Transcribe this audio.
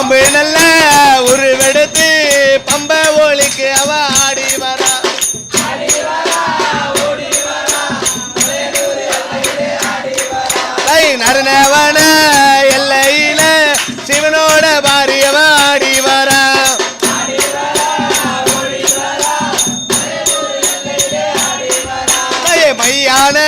பாம்பு நல்ல உருவெடுத்து பம்ப ஒளிக்கு அவ ஆடி வரா. நரணவன எல்லையில சிவனோட பாரியவ ஆடி வரா. மையான